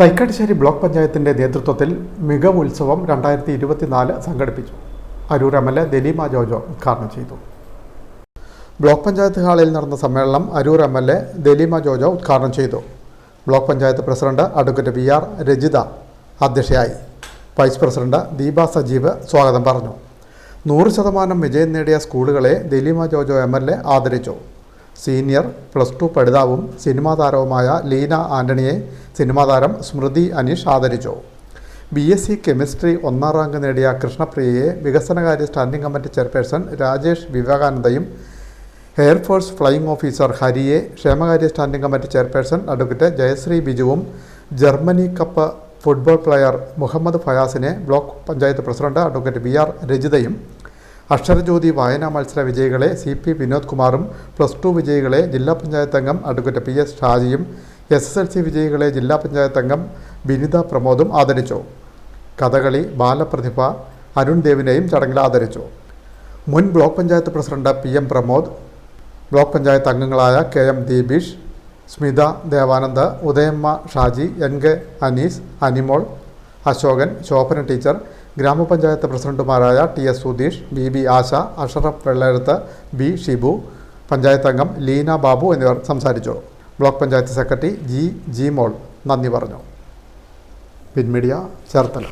Thaikkattussery block പഞ്ചായത്തിന്റെ നേതൃത്വത്തിൽ മികവ് ഉത്സവം രണ്ടായിരത്തി ഇരുപത്തിനാല് സംഘടിപ്പിച്ചു. Aroor M L A Daleema Jojo ഉദ്ഘാടനം ചെയ്തു. ബ്ലോക്ക് പഞ്ചായത്ത് ഹാളിൽ നടന്ന സമ്മേളനം Aroor M L A Daleema Jojo ഉദ്ഘാടനം ചെയ്തു. Block panchayat president advocate V R Rajitha അധ്യക്ഷയായി. വൈസ് പ്രസിഡന്റ് ദീപ സജീവ് സ്വാഗതം പറഞ്ഞു. നൂറ് ശതമാനം വിജയം നേടിയ സ്കൂളുകളെ Daleema Jojo M L A ആദരിച്ചു. സീനിയർ പ്ലസ് ടു പഠിതാവും സിനിമാ താരവുമായ ലീന ആന്റണിയെ സിനിമാ താരം സ്മൃതി അനീഷ് ആദരിച്ചു. ബി എസ് സി കെമിസ്ട്രി ഒന്നാം റാങ്ക് നേടിയ കൃഷ്ണപ്രിയയെ വികസനകാര്യ സ്റ്റാൻഡിംഗ് കമ്മിറ്റി ചെയർപേഴ്സൺ രാജേഷ് വിവേകാനന്ദയും എയർഫോഴ്സ് ഫ്ലൈയിംഗ് ഓഫീസർ ഹരിയെ ക്ഷേമകാര്യ standing committee chairperson advocate Jayasree ബിജുവും Germany cup football player Muhammad ഫയാസിനെ block panchayat president advocate B R രജിതയും അക്ഷരജ്യോതി വായനാ മത്സര വിജയികളെ സി പി വിനോദ് കുമാറും പ്ലസ് ടു വിജയികളെ ജില്ലാ പഞ്ചായത്ത് അംഗം അഡ്വക്കേറ്റ് പി എസ് ഷാജിയും എസ് എസ് എൽ സി വിജയികളെ ജില്ലാ പഞ്ചായത്ത് അംഗം വിനിത പ്രമോദും ആദരിച്ചു. കഥകളി ബാലപ്രതിഭ അരുൺ ദേവിനെയും ചടങ്ങിൽ ആദരിച്ചു. മുൻ block panchayat president P M Pramod block panchayat അംഗങ്ങളായ K M Deepesh Smitha Devanand Udayamma Shaji N K Anees Animol Ashokan Shobhana teacher ഗ്രാമപഞ്ചായത്ത് പ്രസിഡന്റുമാരായ T S Sudheesh B B Asha Ashraf വെള്ളെഴുത്ത് B Shibu panchayat അംഗം ലീന ബാബു എന്നിവർ സംസാരിച്ചു. Block panchayat secretary G G മോൾ നന്ദി പറഞ്ഞു. പിൻമീഡിയ ചേർത്തല.